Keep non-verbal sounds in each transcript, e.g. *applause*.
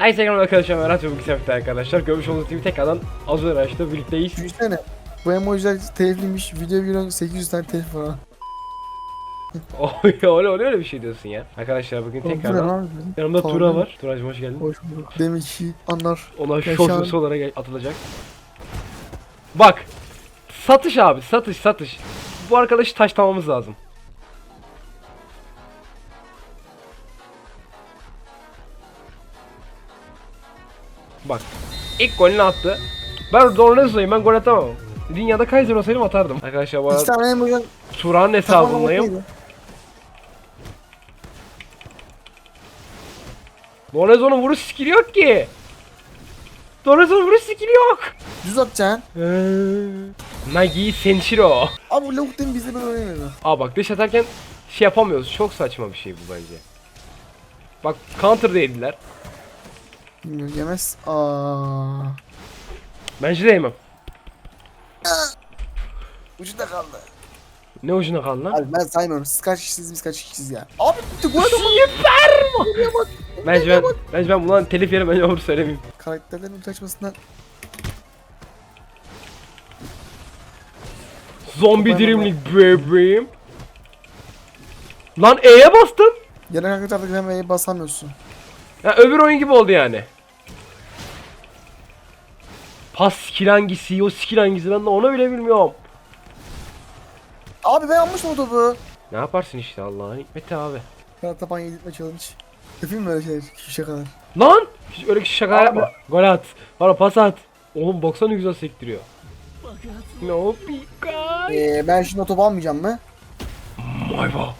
Herkese selam arkadaşlar ben Ratio Bilgisayar'da arkadaşlar. Görmüş olduğunuz gibi tekrardan az önce açtı birlikteyiz. Düşünsene. Bu emojiler telifliymiş. Video videonun 800 tane telif var. öyle öyle öyle bir şey diyorsun ya. Arkadaşlar bugün tekrardan yanımda Tamam. Tura var. Turacığım hoş geldin. Hoş bulduk. Demek ki anlar. Ona Ya şu şort an- sosu olarak gel- atılacak. Bak. Satış abi satış satış. Bu arkadaşı taşlamamız lazım. Bak. ilk golünü attı. Ben Dornezo'yum ben gol atamam. Dünyada Kaiser olsaydım atardım. Arkadaşlar bu İki arada tane emoji Tura'nın hesabındayım. Dornezo'nun vuruş skill'i yok ki. Dornezo'nun vuruş skill'i yok. Düz atacaksın. Nagi Senshiro. Abi lavuk demin bizde böyle oynamıyor. Aa bak dış atarken şey yapamıyoruz. Çok saçma bir şey bu bence. Bak counter değildiler. Bilmiyorum yemez. Aa. Bence de yemem. Ucunda kaldı. Ne ucuna kaldı lan? Abi ben saymıyorum. Siz kaç kişisiniz biz kaç kişiyiz ya. Abi bitti bu arada Süper mi? Bence ben, bence ben bundan telif yerim bence olur söylemeyeyim. karakterlerin ulti açmasından Zombie Ben- Dreamlik bebeğim. Lan E'ye kanka tarafta hemen E'ye basamıyorsun. Ya öbür oyun gibi oldu yani. Pas skill hangisi, o skill hangisi ben de onu bile bilmiyorum. Abi ben almışım o topu. Ne yaparsın işte Allah'ın hikmeti abi. Kanat tapan yedirtme challenge. Yapayım mı öyle şeyler? Şakalar. Lan! Hiç öyle şaka Abi. yapma. Gol at. Bana pas at. Oğlum baksana güzel sektiriyor. No pika. Ee, ben şimdi o topu almayacağım mı? Mayva.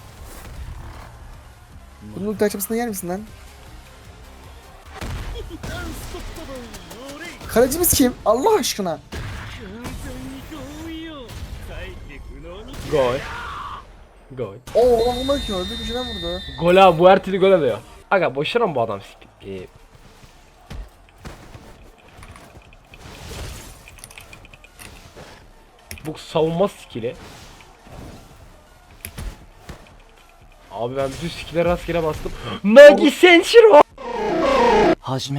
Bunun ulti açmasını yer misin lan? *laughs* Kalecimiz kim? Allah aşkına. Gol. Gol. Oo vurmadı ki öldü gücüne vurdu. Gol abi bu her türlü gol alıyor. Aga boşuna mı bu adam sp- e, Bu savunma skill'i. Abi ben bütün skill'e rastgele bastım. *gasps* Nagi Senshiro! はじ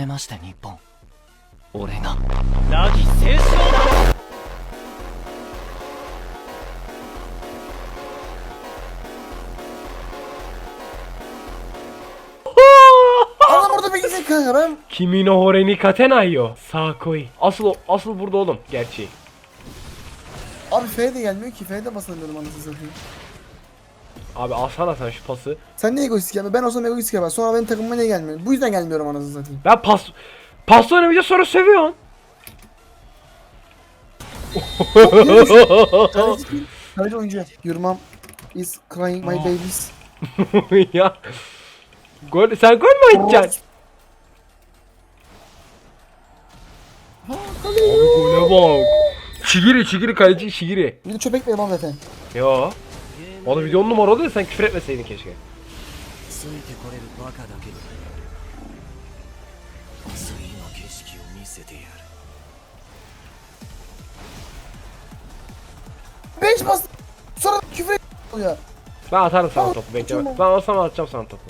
めまして日本俺がAdam orada bekleyecek kanka ben. Kimi no hore ni katenai yo. Sakoi. Asıl o- asıl burada oğlum gerçeği. Abi F de gelmiyor ki F de basamıyorum anasını satayım. Abi alsana sen şu pası. Sen niye egoistik yapma? Ben olsam egoistik yapar. Sonra benim takımıma niye gelmiyor? Bu yüzden gelmiyorum anasını satayım. Ben pas pas oynamayınca sonra sövüyorsun. Kaleci? Kaleci oyuncu. Your is crying my babies. *laughs* ya. Gol sen gol mü atacaksın? Ha Abi gole bak. Şigiri şigiri kaleci şigiri. Bir de çöpek mi lan zaten? Yo. Oğlum video on numara oldu ya sen küfür etmeseydin keşke. ついてこれるバカだけど次の景色を見せてやる 5 bas. Sonra küfür et- oluyor. Ben atarım sana Al, topu bekle. tamam. Ben olsam atacağım sana topu.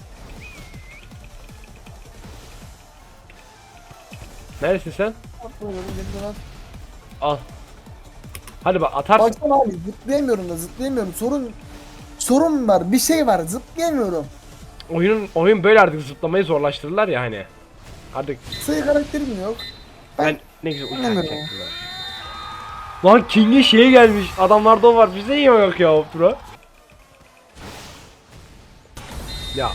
Neresin sen? Atmıyorum, elimde lan. Al. Hadi bak atarsın. Baksana abi zıplayamıyorum da zıplayamıyorum. Sorun sorun var. Bir şey var. Zıplayamıyorum. Oyunun oyun böyle artık zıplamayı zorlaştırdılar ya hani. Artık Sayı karakterim yok. ben ne güzel uçak çektim ben. Lan King'in şeye gelmiş. Adamlarda o var. Bize niye yok ya bro? Ya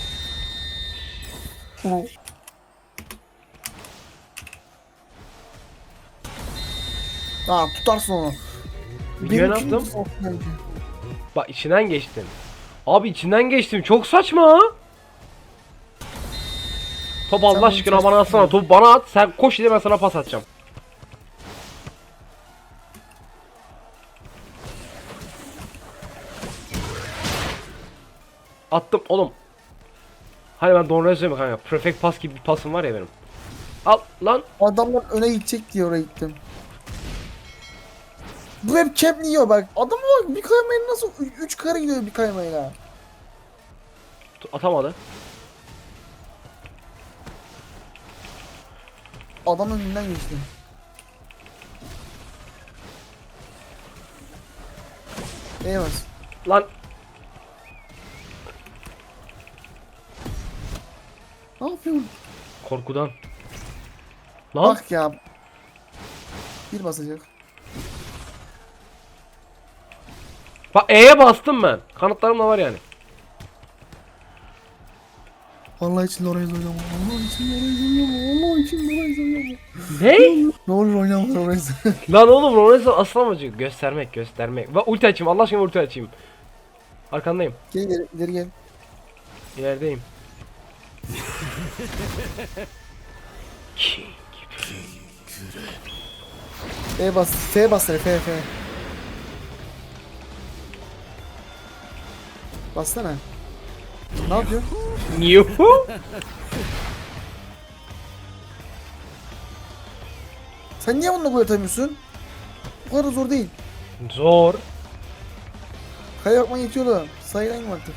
Tamam tutarsın onu. Video ne yaptım? Bak içinden geçtim. Abi içinden geçtim. Çok saçma. Top Allah aşkına bana atsana. Top bana at. Sen koş diye ben sana pas atacağım. Attım oğlum. Hani ben Don mi kanka? Perfect pass gibi bir pasım var ya benim. Al lan. Adamlar öne gidecek diye oraya gittim. Bu hep cap yiyor bak. Adama bak bir kaymayla nasıl 3 kare gidiyor bir kaymayla. Atamadı. Adamın önünden geçti. Eyvah. Lan Ne yapıyorsun? korkudan. Lan Bak ya. Bir basacak. bak E'ye bastım ben. Kanıtlarım da var yani. Allah için orayı oynama. Allah için orayı oynama. Allah için orayı oynama. Ne? Ne olur oynama orayı. *laughs* Lan oğlum Ronaldo asıl amacı göstermek göstermek. Ve ulti açayım Allah aşkına ulti açayım. Arkandayım. gel gel geri gel. İlerideyim. King. E bas. F bas F F. Bassana. Ne yapıyor? Yuhu. Sen niye bununla gol atamıyorsun? Bu kadar zor değil. Zor. Kaya yapman yetiyordu. Sayılan baktık.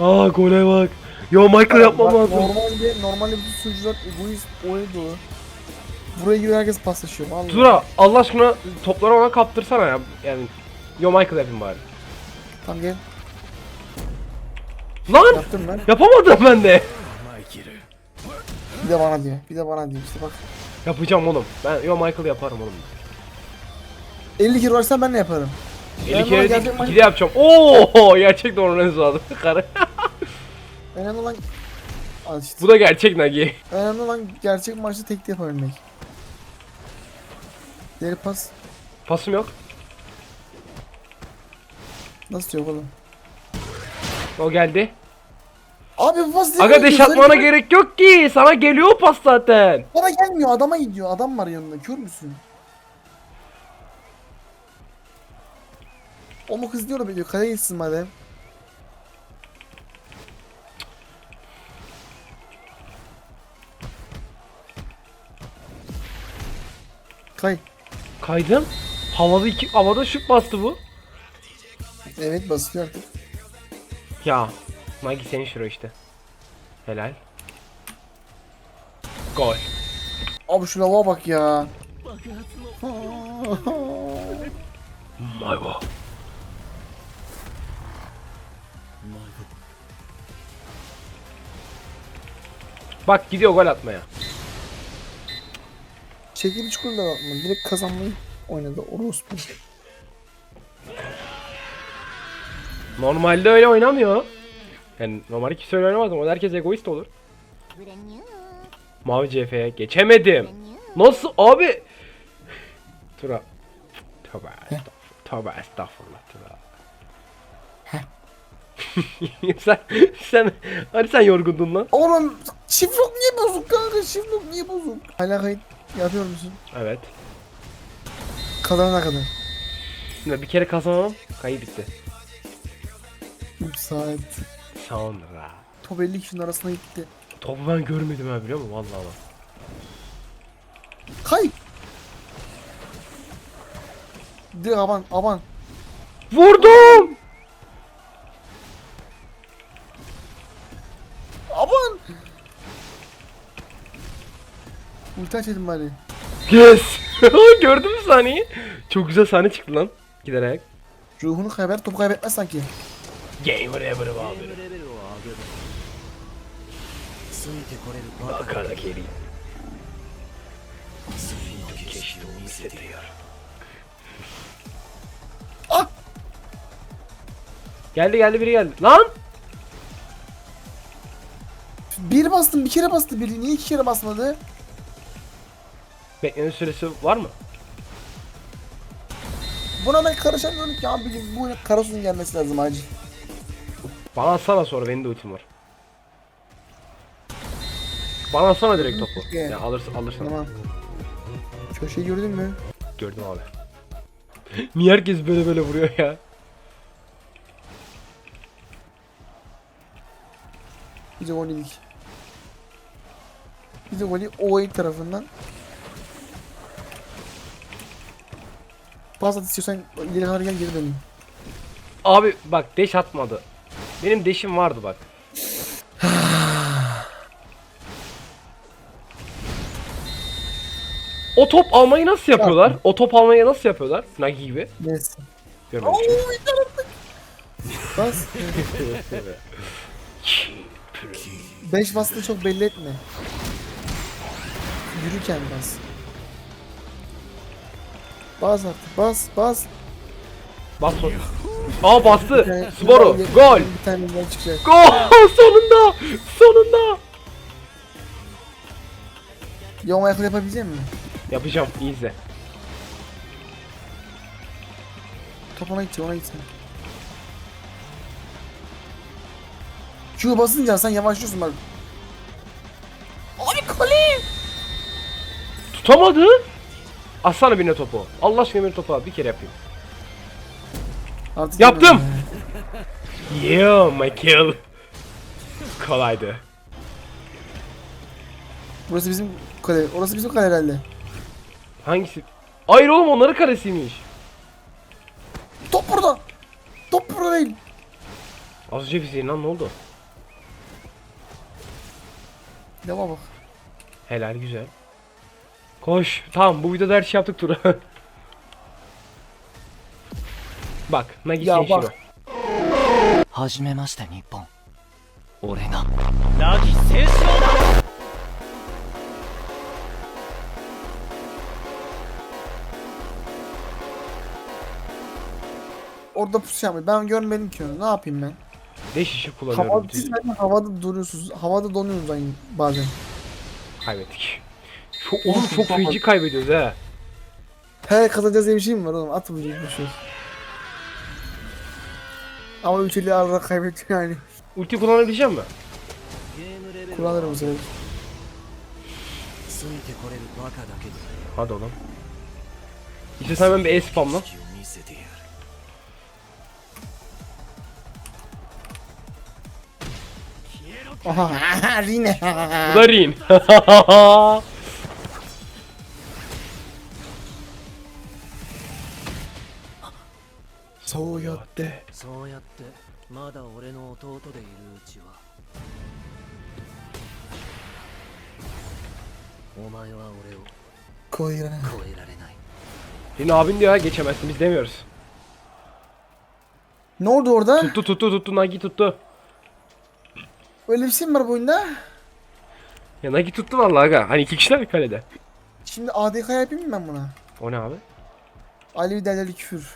Aa gole bak. Yo Michael yapmam lazım. Normalde, normalde bütün sunucular egoist oyun dolu. Buraya giriyor herkes paslaşıyor. Vallahi. Zura Allah aşkına topları ona kaptırsana ya. Yani Yo Michael yapayım bari. Tamam gel. Lan Yaptım ben. yapamadım ben de. Bir de bana diyor. Bir de bana diyor. İşte bak. Yapacağım oğlum. Ben Yo Michael yaparım oğlum. 50 kere varsa ben de yaparım. 50 Ben kere bana değil, gerçek ikili yapacağım. Oo gerçekten Ronaldo adı. Karı. Önemli olan... Al işte. Bu da gerçek Nagi. Önemli olan gerçek maçta tekte yapabilmek. Geri pas. Pasım yok. Nasıl yok oğlum? O geldi. Abi bu pas Aga deş atmana gerek yok ki. Sana geliyor pas zaten. Bana gelmiyor adama gidiyor. Adam var yanında. Kör müsün? O mu kız diyor biliyor. Kaleye gitsin madem. Kay. Kaydım. Havada iki havada şut bastı bu. Evet basıyor artık. Ya. Nagi senin şura işte. Helal. Gol. Abi şu lava bak ya. Maybo. Bak gidiyor gol atmaya. Çekili çukurda bakma. Direkt kazanmayı oynadı. Orospu. Normalde öyle oynamıyor. Yani normalde kimse öyle oynamaz ama herkes egoist olur. Mavi CF'ye geçemedim. Nasıl abi? Tura. Tövbe estağfurullah. Tövbe estağfurullah Tura. *laughs* sen sen hani sen yorgundun lan. Oğlum şifrok niye bozuk kanka? Şifrok niye bozuk? Hala kayıt yapıyor musun? Evet. Kazanana kadar. Bir kere kazanalım. Kayı bitti. 3 saat. Sonra. Top 50 kişinin arasına gitti. Topu ben görmedim ha biliyor musun? Vallahi bak. Kay. Direkt aban aban. Vurdum. Aban. Ulti açayım bari. Yes. *laughs* Gördün mü sahneyi? Çok güzel sahne çıktı lan. Giderek. Ruhunu kaybeder topu kaybetmez sanki. Game whatever abi. レベルを上げるついてこれるバカ Bakara geri. 次の景色を見せてやる Geldi geldi biri geldi. Lan! Bir bastım bir kere bastı biri. Niye iki kere basmadı? Bekleme süresi var mı? Buna ben karışamıyorum ki abi. Bu oyuna Karasu'nun gelmesi lazım acil. Bana atsana sonra benim de ultim var. Bana atsana direkt topu. Ya alırsın alırsın. Tamam. Köşeyi gördün mü? Gördüm abi. *laughs* Niye herkes böyle böyle vuruyor ya? Biz de gol yedik. Biz de golü OA tarafından. Pas at istiyorsan ileri kadar gel geri döneyim. Abi bak deş atmadı. Benim deşim vardı bak. O top almayı nasıl yapıyorlar? O top almayı nasıl yapıyorlar? Nagi gibi. Neyse. Görmedim. Bas. 5 bastı çok belli etme. Yürürken bas. Bas artık bas bas. Bas bas. Aa bastı. tane- Sporu. bir- Gol. Bir tane gol çıkacak. Gol. *laughs* Sonunda. Sonunda. Yo Michael yapabilecek misin? Yapacağım. İyi izle. Top ona gidecek ona gitsin. Q basınca sen yavaşlıyorsun bak. Abi kale. Tutamadı. Atsana birine topu. Allah aşkına bir topu. Bir kere yapayım. Artık Yaptım. ya. Yeah, Michael. Kolaydı. Burası bizim kale. Orası bizim kale herhalde. Hangisi? Hayır oğlum onların karesiymiş. Top burada. Top burada değil. Az önce bizi lan ne oldu? Deva bak. Helal güzel. Koş. Tamam bu videoda her şey yaptık Tura. *laughs* bak Nagi Ya Senshiro. bak. 始めました日本俺が Orada pusu yapmayı. Ben görmedim ki onu. Ne yapayım ben? Beş işi kullanıyorum. Havada, bütün- siz zaten havada duruyorsunuz. Havada donuyorsunuz aynı bazen. Kaybettik. Çok, oğlum çok feci kaybediyoruz ha. He kazanacağız diye bir şey mi var oğlum? At bu bir şey. Ama 3 50 arada kaybettim yani. Ulti kullanabileceğim mi? Kullanırım bu. Hadi oğlum. İşte sen ben bir E spam. Aha, *laughs* Rin. Bu da Rin. *laughs* Soğuk yattı. そうやってまだ俺の弟でいるうちはお前は俺を Koyra. 超えられない Rin abin diyor ha geçemezsin biz demiyoruz. Ne oldu orada? Tuttu tuttu tuttu Nagi tuttu. Öyle bir şey mi var bu oyunda? Ya Nagi tuttu vallahi aga. Hani iki kişiler kalede. Şimdi ADK yapayım mı ben buna? O ne abi? Alevi derleri küfür.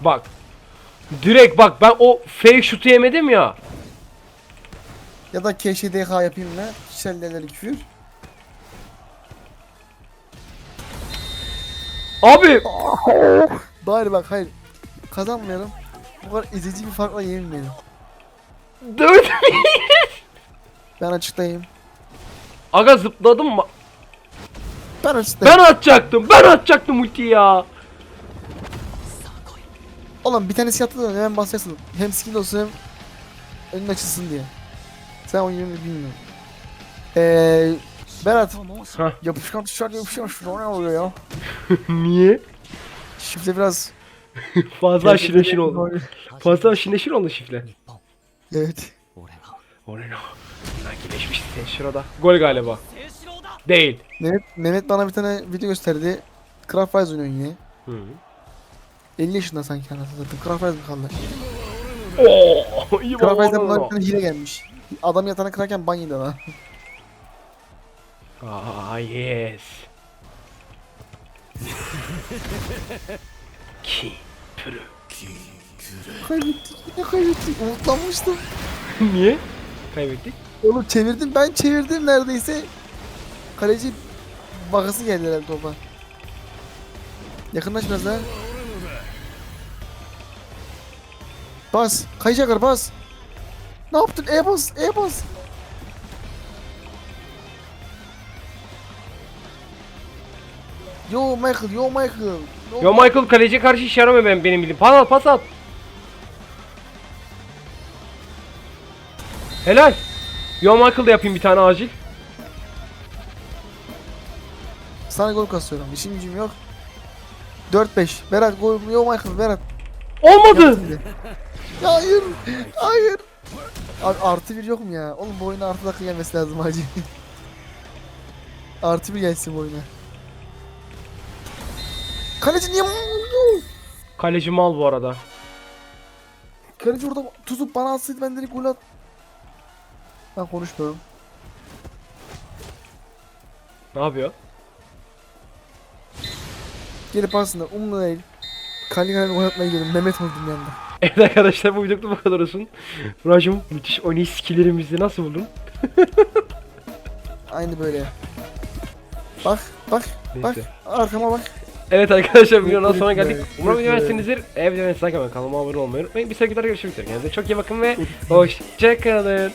Bak. Direkt bak ben o fake şutu yemedim ya. Ya da KŞDK yapayım mı? Kişisel derleri küfür. Abi *laughs* Bari bak hayır. Kazanmayalım. Bu kadar ezici bir farkla yenilmeyelim. dövdüm. Ben açıklayayım. Aga zıpladım mı? Ben açıklayayım. Ben atacaktım. Ben atacaktım ultiyi ya. Oğlum bir tanesi yattı da hemen basacaksın. Hem skill olsun hem önün açılsın diye. Sen oyunu bilmiyorum. Eee Berat Hah. yapışkan tuşlar yapışıyormuş. O ne oluyor ya? *laughs* Niye? Şifre biraz Fazla aşırı neşir oldu. Fazla aşırı neşir oldu şifle. evet. Oreno. Sakinleşmişti sen şurada. Gol galiba. Değil. Mehmet, Mehmet bana bir tane video gösterdi. Craft Fires oynuyor yine. Hı. 50 yaşında sanki anasını satayım. Rise mi kaldı? Oo, iyi bir tane hile gelmiş. Adam yatağına kırarken ban yedi lan. Ah yes. *laughs* Ki. Pürü. kaybettik yine kaybettik. Umutlanmıştım. *laughs* Niye? Kaybettik. Oğlum çevirdim ben çevirdim neredeyse. Kaleci bakası geldi herhalde topa. Yakınlaş biraz daha. Bas. Kayacaklar bas. Ne yaptın? E bas. E bas. Yo Michael, yo Michael. Yo Michael kaleciye karşı iş yaramıyor benim, benim bildiğim. Pas at pas at. Helal. Yo Michael da yapayım bir tane acil. Sana gol kasıyorum. İşim gücüm yok. 4-5. Berat gol. Yo Michael Berat. Olmadı. Hayır. Hayır. Abi artı bir yok mu ya? Oğlum bu oyuna artı dakika gelmesi lazım acil. Artı bir gelsin bu oyuna. Kaleci niye Kaleci mal bu arada. Kaleci orada tutup bana atsaydı ben direkt gol at. Ben konuşmuyorum. Ne yapıyor? Gelip aslında umlu değil. Kale kale gol atmaya gidiyorum. Mehmet vurdum yanında. *laughs* Evet arkadaşlar bu videoda bu kadar olsun. Racım müthiş oynayış skillerimizi nasıl buldun? *laughs* Aynı böyle. Bak bak bak Neyse. arkama bak. Evet arkadaşlar videodan sonra geldik. Umarım beğenmişsinizdir. Eğer video beğendiyseniz like kanalıma abone olmayı unutmayın. Bir sonraki videoda görüşmek üzere. Kendinize çok iyi bakın ve hoşçakalın.